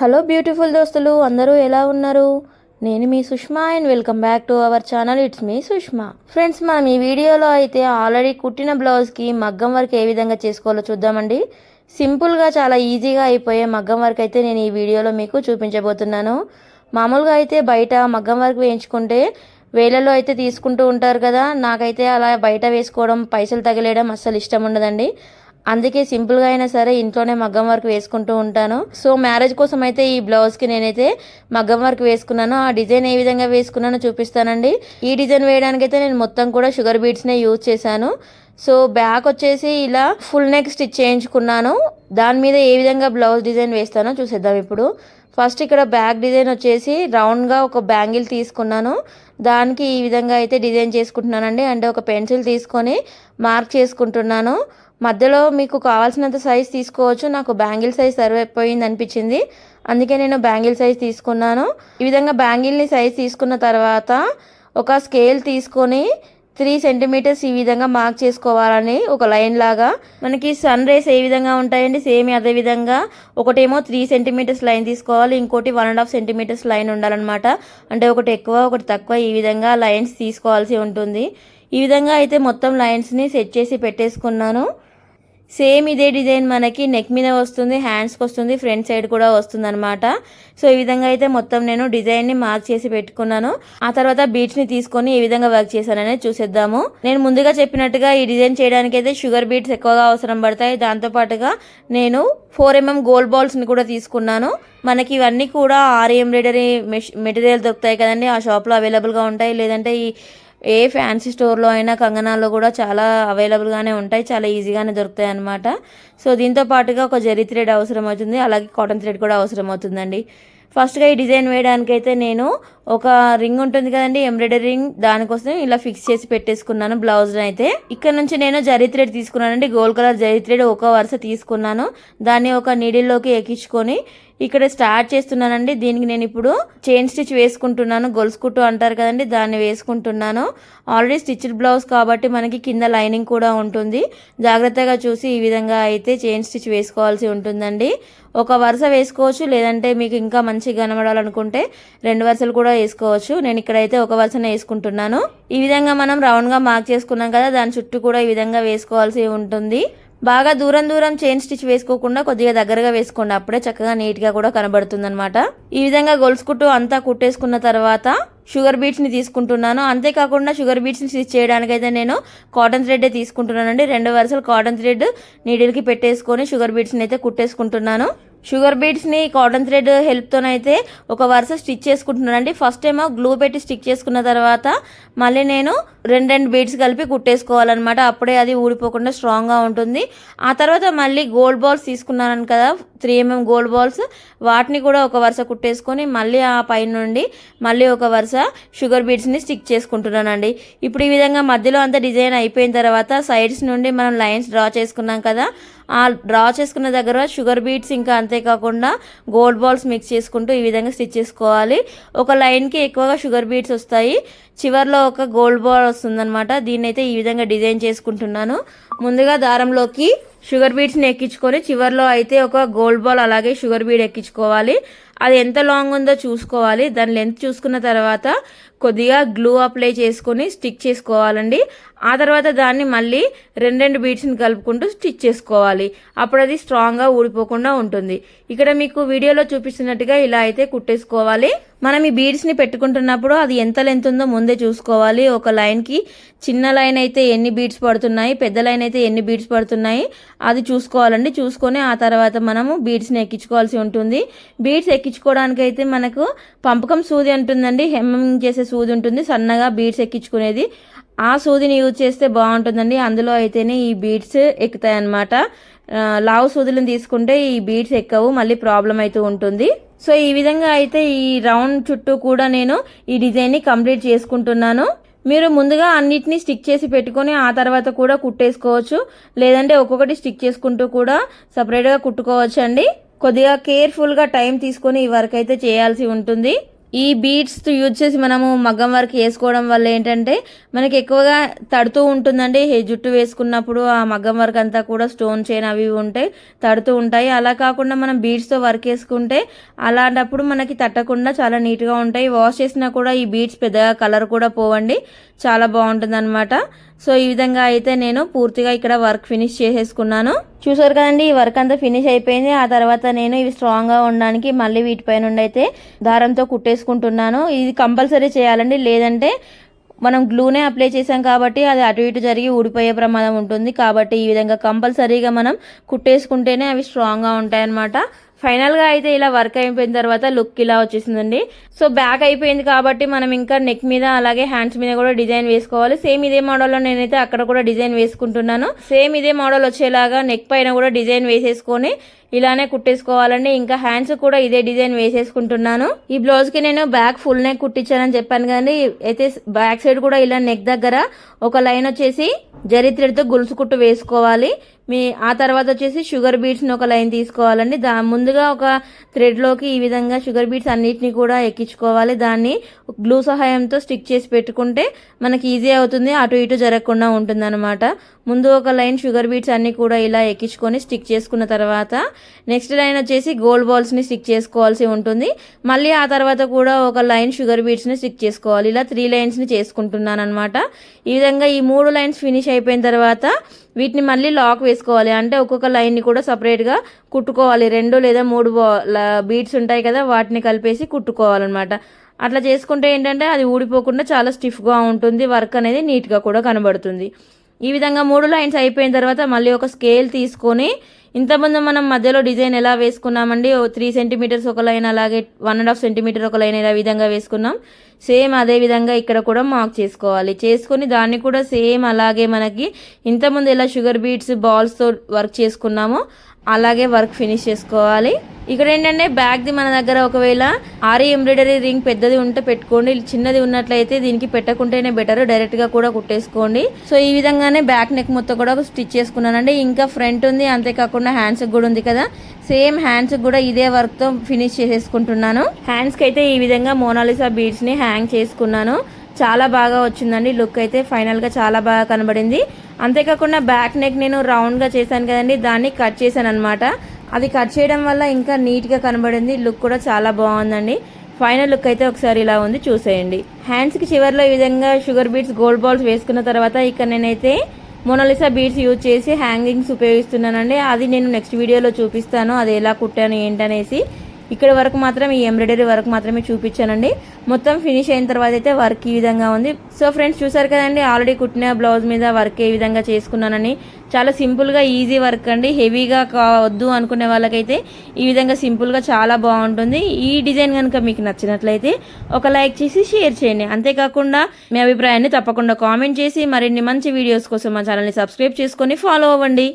Hello beautiful దోస్తులు అందరూ ఎలా ఉన్నారు? నేను మీ Sushma and welcome back to our channel. It's me Sushma. Friends మనం ఈ వీడియోలో అయితే ఆల్రెడీ కుట్టిన బ్లౌజ్కి మగ్గం వర్క్ ఏ విధంగా చేసుకోవాలో చూద్దామండి. సింపుల్గా చాలా ఈజీగా అయిపోయే మగ్గం వర్క్ అయితే నేను ఈ వీడియోలో మీకు చూపించబోతున్నాను. మామూలుగా అయితే బయట మగ్గం వర్క్ వేయించుకుంటే వేలలో అయితే తీసుకుంటూ ఉంటారు కదా నాకైతే అలా బయట వేసుకోవడం పైసలు తగిలేయడం అస్సలు ఇష్టం ఉండదండి. అందుకే సింపుల్గా అయినా సరే ఇంట్లోనే మగ్గం వర్క్ వేసుకుంటూ ఉంటాను. సో మ్యారేజ్ కోసం అయితే ఈ బ్లౌజ్కి నేనైతే మగ్గం వర్క్ వేసుకున్నాను. ఆ డిజైన్ ఏ విధంగా వేసుకున్నానో చూపిస్తానండి. ఈ డిజైన్ వేయడానికి అయితే నేను మొత్తం కూడా షుగర్ బీట్స్నే యూజ్ చేశాను. సో బ్యాక్ వచ్చేసి ఇలా ఫుల్ నెక్ స్టిచ్ చేయించుకున్నాను. దాని మీద ఏ విధంగా బ్లౌజ్ డిజైన్ వేస్తానో చూసేద్దాం ఇప్పుడు. ఫస్ట్ ఇక్కడ బ్యాక్ డిజైన్ వచ్చేసి రౌండ్గా ఒక బ్యాంగిల్ తీసుకున్నాను. దానికి ఈ విధంగా అయితే డిజైన్ చేసుకుంటున్నానండి. అంటే ఒక పెన్సిల్ తీసుకొని మార్క్ చేసుకుంటున్నాను. మధ్యలో మీకు కావాల్సినంత సైజ్ తీసుకోవచ్చు. నాకు బ్యాంగిల్ సైజ్ సరిపోయింది అనిపించింది. అందుకే నేను బ్యాంగిల్ సైజ్ తీసుకున్నాను. ఈ విధంగా బ్యాంగిల్ని సైజ్ తీసుకున్న తర్వాత ఒక స్కేల్ తీసుకొని త్రీ సెంటీమీటర్స్ ఈ విధంగా మార్క్ చేసుకోవాలని ఒక లైన్ లాగా. మనకి సన్ రేస్ ఏ విధంగా ఉంటాయండి? సేమ్ అదే విధంగా ఒకటేమో త్రీ సెంటీమీటర్స్ లైన్ తీసుకోవాలి. ఇంకోటి one and half centimetres line ఉండాలన్నమాట. అంటే ఒకటి ఎక్కువ ఒకటి తక్కువ ఈ విధంగా లైన్స్ తీసుకోవాల్సి ఉంటుంది. ఈ విధంగా అయితే మొత్తం లైన్స్ని సెట్ చేసి పెట్టేసుకున్నాను. సేమ్ ఇదే డిజైన్ మనకి నెక్ మీద వస్తుంది హ్యాండ్స్కి వస్తుంది ఫ్రంట్ సైడ్ కూడా వస్తుంది అనమాట సో ఈ విధంగా అయితే మొత్తం నేను డిజైన్ని మార్క్ చేసి పెట్టుకున్నాను. ఆ తర్వాత బీట్స్ని తీసుకొని ఏ విధంగా వర్క్ చేశాననేది చూసేద్దాము. నేను ముందుగా చెప్పినట్టుగా ఈ డిజైన్ చేయడానికి అయితే షుగర్ బీట్స్ ఎక్కువగా అవసరం పడతాయి. దాంతో పాటుగా నేను ఫోర్ ఎంఎం గోల్డ్ బాల్స్ని కూడా తీసుకున్నాను. మనకి ఇవన్నీ కూడా ఆర్ ఎంబ్రాయిడరీ మెటీరియల్ దొరుకుతాయి కదండి. ఆ షాప్లో అవైలబుల్గా ఉంటాయి. లేదంటే ఈ ఏ ఫ్యాన్సీ స్టోర్లో అయినా కంగనాల్లో కూడా చాలా అవైలబుల్గానే ఉంటాయి చాలా ఈజీగానే దొరుకుతాయి అనమాట సో దీంతో పాటుగా ఒక జరీ థ్రెడ్ అవసరం అవుతుంది అలాగే కాటన్ థ్రెడ్ కూడా అవసరం అవుతుందండి ఫస్ట్గా ఈ డిజైన్ వేయడానికైతే నేను ఒక రింగ్ ఉంటుంది కదండి ఎంబ్రాయిడరీ రింగ్ దానికోసం ఇలా ఫిక్స్ చేసి పెట్టేసుకున్నాను బ్లౌజ్ అయితే ఇక్కడ నుంచి నేను జరీ థ్రెడ్ తీసుకున్నానండి గోల్డ్ కలర్ జరీ థ్రెడ్ ఒక వరుస తీసుకున్నాను. దాన్ని ఒక నీడిల్లోకి ఎక్కించుకొని ఇక్కడ స్టార్ట్ చేస్తున్నానండి. దీనికి నేను ఇప్పుడు చైన్ స్టిచ్ వేసుకుంటున్నాను. గొలుసు కుట్టు అంటారు కదండి దాన్ని వేసుకుంటున్నాను. ఆల్రెడీ స్టిచ్డ్ బ్లౌజ్ కాబట్టి మనకి కింద లైనింగ్ కూడా ఉంటుంది. జాగ్రత్తగా చూసి ఈ విధంగా అయితే చైన్ స్టిచ్ వేసుకోవాల్సి ఉంటుందండి. ఒక వరుస వేసుకోవచ్చు లేదంటే మీకు ఇంకా మంచిగా కనబడాలనుకుంటే రెండు వరుసలు కూడా వేసుకోవచ్చు. నేను ఇక్కడైతే ఒక వరుసనే వేసుకుంటున్నాను. ఈ విధంగా మనం రౌండ్గా మార్క్ చేసుకున్నాం కదా దాని చుట్టూ కూడా ఈ విధంగా వేసుకోవాల్సి ఉంటుంది. బాగా దూరం దూరం చైన్ స్టిచ్ వేసుకోకుండా కొద్దిగా దగ్గరగా వేసుకోండి. అప్పుడే చక్కగా నీట్గా కూడా కనబడుతుంది అనమాట ఈ విధంగా గొలుసుకుంటూ అంతా కుట్టేసుకున్న తర్వాత షుగర్ బీట్స్ని తీసుకుంటున్నాను. అంతేకాకుండా షుగర్ బీట్స్ని స్టిచ్ చేయడానికైతే నేను కాటన్ థ్రెడ్ తీసుకుంటున్నానండి. రెండు వరుసలు కాటన్ థ్రెడ్ నీడిల్కి పెట్టేసుకొని షుగర్ బీట్స్ని అయితే కుట్టేసుకుంటున్నాను. షుగర్ బీడ్స్ని కాటన్ థ్రెడ్ హెల్ప్తోనైతే ఒక వరుస స్టిచ్ చేసుకుంటున్నానండి. ఫస్ట్ ఏమో గ్లూ పెట్టి స్టిక్ చేసుకున్న తర్వాత మళ్ళీ నేను రెండు రెండు బీడ్స్ కలిపి కుట్టేసుకోవాలన్నమాట. అప్పుడే అది ఊడిపోకుండా స్ట్రాంగ్గా ఉంటుంది. ఆ తర్వాత మళ్ళీ గోల్డ్ బాల్స్ తీసుకున్నాను కదా త్రీ ఎంఎం గోల్డ్ బాల్స్. వాటిని కూడా ఒక వరుస కుట్టేసుకొని మళ్ళీ ఆ పైన నుండి మళ్ళీ ఒక వరుస షుగర్ బీడ్స్ని స్టిక్ చేసుకుంటున్నానండి. ఇప్పుడు ఈ విధంగా మధ్యలో అంతా డిజైన్ అయిపోయిన తర్వాత సైడ్స్ నుండి మనం లైన్స్ డ్రా చేసుకున్నాం కదా ఆ డ్రా చేసుకున్న దగ్గర షుగర్ బీట్స్ ఇంకా అంతేకాకుండా గోల్డ్ బాల్స్ మిక్స్ చేసుకుంటూ ఈ విధంగా స్టిచ్ చేసుకోవాలి. ఒక లైన్కి ఎక్కువగా షుగర్ బీట్స్ వస్తాయి. చివర్లో ఒక గోల్డ్ బాల్ వస్తుందన్నమాట. దీన్ని అయితే ఈ విధంగా డిజైన్ చేసుకుంటున్నాను. ముందుగా దారంలోకి షుగర్ బీడ్స్ని ఎక్కించుకొని చివర్లో అయితే ఒక గోల్డ్ బాల్ అలాగే షుగర్ బీడ్ ఎక్కించుకోవాలి. అది ఎంత లాంగ్ ఉందో చూసుకోవాలి. దాని లెంత్ చూసుకున్న తర్వాత కొద్దిగా గ్లూ అప్లై చేసుకొని స్టిక్ చేసుకోవాలండి. ఆ తర్వాత దాన్ని మళ్ళీ రెండు రెండు బీడ్స్ని కలుపుకుంటూ స్టిచ్ చేసుకోవాలి. అప్పుడు అది స్ట్రాంగ్గా ఊడిపోకుండా ఉంటుంది. ఇక్కడ మీకు వీడియోలో చూపిస్తున్నట్టుగా ఇలా అయితే కుట్టేసుకోవాలి. మనం ఈ బీడ్స్ని పెట్టుకుంటున్నప్పుడు అది ఎంత లెంత్ ఉందో ముందే చూసుకోవాలి. ఒక లైన్కి చిన్న లైన్ అయితే ఎన్ని బీడ్స్ పడుతున్నాయి పెద్ద లైన్ అయితే ఎన్ని బీడ్స్ పడుతున్నాయి అది చూసుకోవాలండి. చూసుకొని ఆ తర్వాత మనము బీడ్స్ని ఎక్కించుకోవాల్సి ఉంటుంది. బీడ్స్ ఎక్కి ఎక్కించుకోవడానికి అయితే మనకు పంపకం సూది ఉంటుందండి హెమ్మింగ్ చేసే సూది ఉంటుంది. సన్నగా బీడ్స్ ఎక్కించుకునేది. ఆ సూదిని యూజ్ చేస్తే బాగుంటుందండి. అందులో అయితేనే ఈ బీడ్స్ ఎక్కుతాయి అన్నమాట లావు సూదులను తీసుకుంటే ఈ బీడ్స్ ఎక్కవు. మళ్ళీ ప్రాబ్లం అవుతూ ఉంటుంది. సో ఈ విధంగా అయితే ఈ రౌండ్ చుట్టూ కూడా నేను ఈ డిజైన్ని కంప్లీట్ చేసుకుంటున్నాను. మీరు ముందుగా అన్నిటినీ స్టిక్ చేసి పెట్టుకొని ఆ తర్వాత కూడా కుట్టేసుకోవచ్చు. లేదంటే ఒక్కొక్కటి స్టిక్ చేసుకుంటూ కూడా సపరేట్గా కుట్టుకోవచ్చు అండి కొద్దిగా కేర్ఫుల్గా టైం తీసుకొని ఈ వర్క్ అయితే చేయాల్సి ఉంటుంది. ఈ బీడ్స్ యూజ్ చేసి మనము మగ్గం వర్క్ వేసుకోవడం వల్ల ఏంటంటే మనకి ఎక్కువగా తడుతూ ఉంటుందండి. హే జుట్టు వేసుకున్నప్పుడు ఆ మగ్గం వర్క్ అంతా కూడా స్టోన్ చైన్ అవి ఉంటాయి తడుతూ ఉంటాయి. అలా కాకుండా మనం బీడ్స్తో వర్క్ వేసుకుంటే అలాంటప్పుడు మనకి తట్టకుండా చాలా నీట్గా ఉంటాయి. వాష్ చేసినా కూడా ఈ బీడ్స్ పెద్దగా కలర్ కూడా పోవండి. చాలా బాగుంటుంది అనమాట సో ఈ విధంగా అయితే నేను పూర్తిగా ఇక్కడ వర్క్ ఫినిష్ చేసేసుకున్నాను. చూసారు కదండి ఈ వర్క్ అంతా ఫినిష్ అయిపోయింది. ఆ తర్వాత నేను ఇవి స్ట్రాంగ్గా ఉండడానికి మళ్ళీ వీటిపై నుండి అయితే దారంతో కుట్టేసుకుంటున్నాను. ఇది కంపల్సరీ చేయాలండి. లేదంటే మనం గ్లూనే అప్లై చేసాం కాబట్టి అది అటు ఇటు జరిగి ఊడిపోయే ప్రమాదం ఉంటుంది. కాబట్టి ఈ విధంగా కంపల్సరీగా మనం కుట్టేసుకుంటేనే అవి స్ట్రాంగ్గా ఉంటాయన్నమాట. ఫైనల్గా అయితే ఇలా వర్క్ అయిపోయిన తర్వాత లుక్ ఇలా వచ్చేసిందండి. సో బ్యాక్ అయిపోయింది కాబట్టి మనం ఇంకా నెక్ మీద అలాగే హ్యాండ్స్ మీద కూడా డిజైన్ వేసుకోవాలి. సేమ్ ఇదే మోడల్లో నేనైతే అక్కడ కూడా డిజైన్ వేసుకుంటున్నాను. సేమ్ ఇదే మోడల్ వచ్చేలాగా నెక్ పైన కూడా డిజైన్ వేసేసుకొని ఇలానే కుట్టేసుకోవాలండి. ఇంకా హ్యాండ్స్ కూడా ఇదే డిజైన్ వేసేసుకుంటున్నాను. ఈ బ్లౌజ్కి నేను బ్యాక్ ఫుల్ నెక్ కుట్టించానని చెప్పాను కానీ అయితే బ్యాక్ సైడ్ కూడా ఇలా నెక్ దగ్గర ఒక లైన్ వచ్చేసి జరి థ్రెడ్తో గొలుసు కుట్టు వేసుకోవాలి. మీ ఆ తర్వాత వచ్చేసి షుగర్ బీట్స్ని ఒక లైన్ తీసుకోవాలండి. దా ముందుగా ఒక థ్రెడ్లోకి ఈ విధంగా షుగర్ బీట్స్ అన్నిటిని కూడా ఎక్కించుకోవాలి. దాన్ని గ్లూ సహాయంతో స్టిక్ చేసి పెట్టుకుంటే మనకి ఈజీ అవుతుంది అటు ఇటు జరగకుండా ఉంటుంది ముందు ఒక లైన్ షుగర్ బీట్స్ అన్నీ కూడా ఇలా ఎక్కించుకొని స్టిక్ చేసుకున్న తర్వాత నెక్స్ట్ లైన్ వచ్చేసి గోల్డ్ బాల్స్ని స్టిక్ చేసుకోవాల్సి ఉంటుంది. మళ్ళీ ఆ తర్వాత కూడా ఒక లైన్ షుగర్ బీట్స్ని స్టిక్ చేసుకోవాలి. ఇలా త్రీ లైన్స్ని చేసుకుంటున్నాను అనమాట ఈ విధంగా ఈ మూడు లైన్స్ ఫినిష్ అయిపోయిన తర్వాత వీటిని మళ్ళీ లాక్ వేసుకోవాలి. అంటే ఒక్కొక్క లైన్ని కూడా సపరేట్గా కుట్టుకోవాలి. రెండు లేదా మూడు బీట్స్ ఉంటాయి కదా వాటిని కలిపేసి కుట్టుకోవాలన్నమాట. అట్లా చేసుకుంటే ఏంటంటే అది ఊడిపోకుండా చాలా స్టిఫ్గా ఉంటుంది. వర్క్ అనేది నీట్గా కూడా కనబడుతుంది. ఈ విధంగా మూడు లైన్స్ అయిపోయిన తర్వాత మళ్ళీ ఒక స్కేల్ తీసుకొని ఇంతకుముందు మనం మధ్యలో డిజైన్ ఎలా వేసుకున్నామండి? త్రీ సెంటీమీటర్స్ ఒక లైన్ అలాగే వన్ అండ్ హాఫ్ సెంటీమీటర్ ఒక లైన్ ఇలా విధంగా వేసుకున్నాం. సేమ్ అదే విధంగా ఇక్కడ కూడా మార్క్ చేసుకోవాలి. చేసుకొని దాన్ని కూడా సేమ్ అలాగే మనకి ఇంతకుముందు ఎలా షుగర్ బీట్స్ బాల్స్తో వర్క్ చేసుకున్నామో అలాగే వర్క్ ఫినిష్ చేసుకోవాలి. ఇక్కడ ఏంటంటే బ్యాగ్ది మన దగ్గర ఒకవేళ ఆరి ఎంబ్రాయిడరీ రింగ్ పెద్దది ఉంటే పెట్టుకోండి. చిన్నది ఉన్నట్లయితే దీనికి పెట్టకుంటేనే బెటర్. డైరెక్ట్గా కూడా కుట్టేసుకోండి. సో ఈ విధంగానే బ్యాక్ నెక్ మొత్తం కూడా స్టిచ్ చేసుకున్నానండి. ఇంకా ఫ్రంట్ ఉంది. అంతేకాకుండా హ్యాండ్స్ కూడా ఉంది కదా. సేమ్ హ్యాండ్స్ కూడా ఇదే వర్క్తో ఫినిష్ చేసేసుకుంటున్నాను. హ్యాండ్స్కి అయితే ఈ విధంగా మోనాలిసా బీడ్స్ని హ్యాంగ్ చేసుకున్నాను. చాలా బాగా వచ్చిందండి. లుక్ అయితే ఫైనల్గా చాలా బాగా కనబడింది. అంతేకాకుండా బ్యాక్ నెక్ నేను రౌండ్గా చేశాను కదండి. దాన్ని కట్ చేశాను అనమాట అది కట్ చేయడం వల్ల ఇంకా నీట్గా కనబడింది. లుక్ కూడా చాలా బాగుందండి. ఫైనల్ లుక్ అయితే ఒకసారి ఇలా ఉంది. చూసేయండి. హ్యాండ్స్కి చివరిలో ఈ విధంగా షుగర్ బీట్స్ గోల్డ్ బాల్స్ వేసుకున్న తర్వాత ఇక్కడ నేనైతే మొనలిసా బీడ్స్ యూజ్ చేసి హ్యాంగింగ్స్ ఉపయోగిస్తున్నానండి. అది నేను నెక్స్ట్ వీడియోలో చూపిస్తాను. అది ఎలా కుట్టాను ఏంటనేసి. ఇక్కడ వరకు మాత్రం ఈ ఎంబ్రాయిడరీ వర్క్ మాత్రమే చూపించానండి. మొత్తం ఫినిష్ అయిన తర్వాత అయితే వర్క్ ఈ విధంగా ఉంది. సో ఫ్రెండ్స్ చూసారు కదండి ఆల్రెడీ కుట్టిన బ్లౌజ్ మీద వర్క్ ఏ విధంగా చేసుకున్నానని. చాలా సింపుల్గా ఈజీ వర్క్ అండి. హెవీగా కావద్దు అనుకునే వాళ్ళకైతే ఈ విధంగా సింపుల్గా చాలా బాగుంటుంది. ఈ డిజైన్ కనుక మీకు నచ్చినట్లయితే ఒక లైక్ చేసి షేర్ చేయండి. అంతేకాకుండా మీ అభిప్రాయాన్ని తప్పకుండా కామెంట్ చేసి మరిన్ని మంచి వీడియోస్ కోసం మా ఛానల్ని సబ్స్క్రైబ్ చేసుకొని ఫాలో అవ్వండి.